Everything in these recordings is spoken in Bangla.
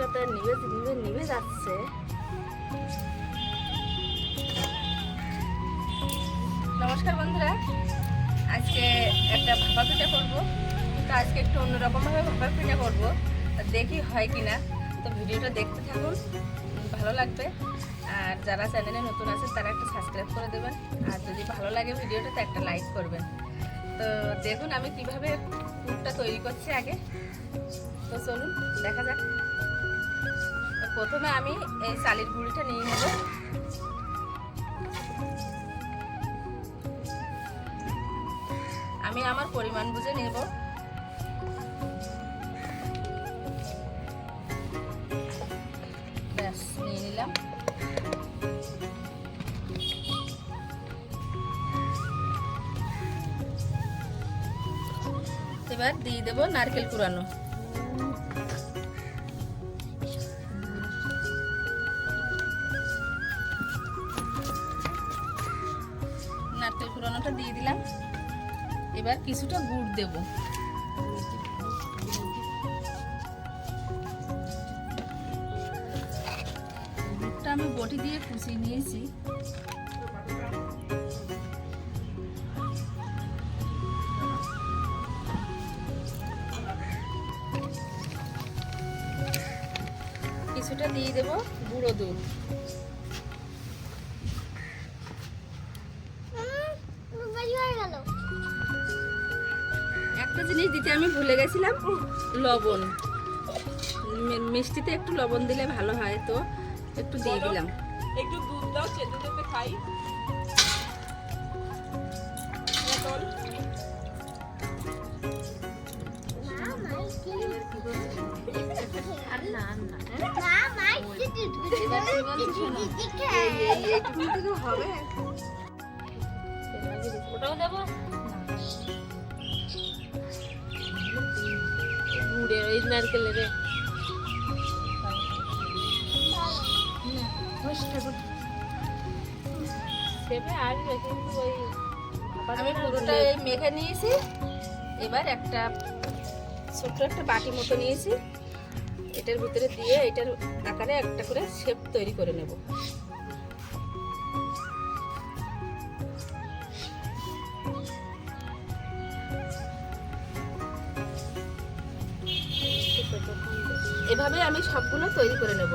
আগুনটাতে নিভে নিভে নিভে যাচ্ছে নমস্কার বন্ধুরা, আজকে একটা ভাপা পিঠা করব। তো আজকে একটু অন্যরকমভাবে ভাপা পিঠা করব। দেখি হয় কিনা। তো ভিডিওটা দেখতে থাকুন, ভালো লাগবে। আর যারা চ্যানেলে নতুন আছে, তারা একটা সাবস্ক্রাইব করে দেবেন। আর যদি ভালো লাগে ভিডিওটা, তো একটা লাইক করবেন। তো দেখুন আমি কীভাবে পুরটা তৈরি করছি আগে। তো চলুন, দেখা যাক। প্রথমে আমি এই চালের গুঁড়িটা নিয়ে নেব। আমি আমার পরিমাণ বুঝে নেব। ব্যাস, নিয়ে নিলাম। এবার দিয়ে দেবো নারকেল কুড়ানো। নারকেল কুড়ানোটা দিয়ে দিলাম। এবার কিছুটা গুড় দেব। গুড়টা আমি বটি দিয়ে কুচিয়ে নিয়েছি। কিছুটা দিয়ে দেব গুঁড়ো দুধ। একটা জিনিস দিতে আমি ভুলে গেছিলাম লবণ মিষ্টিতে একটু লবণ দিলে ভালো হয় তো একটু দিয়ে দিলাম একটু দুধ দাও চেটে খাই পটল ওটাও দেবো? গুড়ে ওই নারকেলের সেবে আসবে আমি পুরোটা এই মেখে নিয়েছি। এবার একটা ছোট্ট একটা বাটি মতো নিয়েছি। এটার ভিতরে দিয়ে এটার আকারে একটা করে শেপ তৈরি করে নেব। এভাবে আমি সবগুলো তৈরি করে নেব।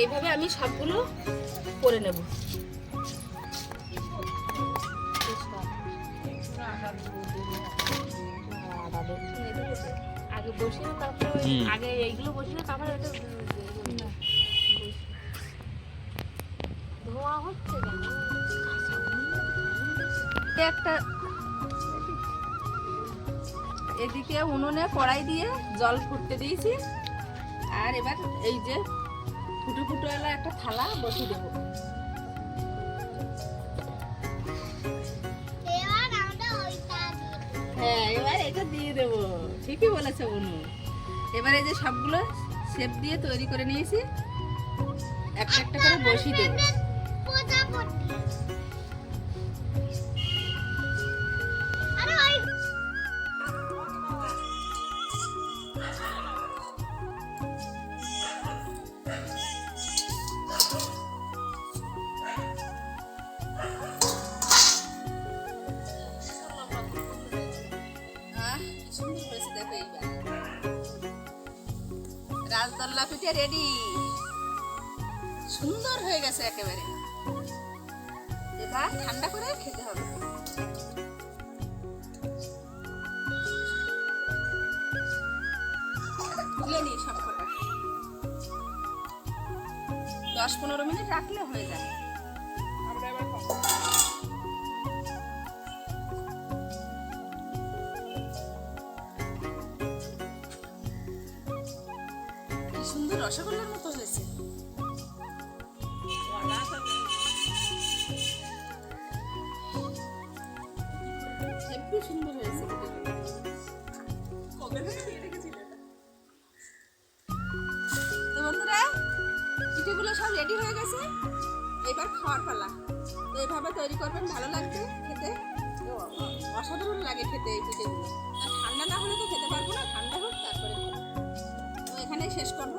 এইভাবে আমি সবগুলো করে নেব। আগে বসিয়ে তারপরে আগে এইগুলো বসিয়ে তারপরে এটা ধোয়া হচ্ছে কেন? একটা এদিকে উনুনে কড়াই দিয়ে জল ফুটতে দিয়েছি। আর এবার এই যে ফুটো ফুটোওয়ালা একটা থালা বসিয়ে দেবো। এটা দিয়ে দেব। ঠিকই বলেছে অনু। এবারে যে সবগুলো শেপ দিয়ে তৈরি করে নিয়েছি একটা একটা করে বসিয়ে দেবো। রাজদল্লা পিঠে রেডি সুন্দর হয়ে গেছে একেবারে। এবার ঠান্ডা করে খেতে হবে। তুলে নিই সব দশ পনেরো মিনিট রাখলে হয়ে যায় সুন্দর রসগোল্লার মতো হয়েছে। হেব্বি সুন্দর হয়েছে। এটা? বন্ধুরা পিঠেগুলো সব রেডি হয়ে গেছে। এবার খাওয়ার পালা। তো এইভাবে তৈরি করবেন, ভালো লাগবে খেতে। অসাধারণ লাগে খেতে এই পিঠেগুলো আর ঠান্ডা না হলে তো খেতে পারব না, ঠান্ডা হোক, তারপরে খাব। তো এখানেই শেষ করব।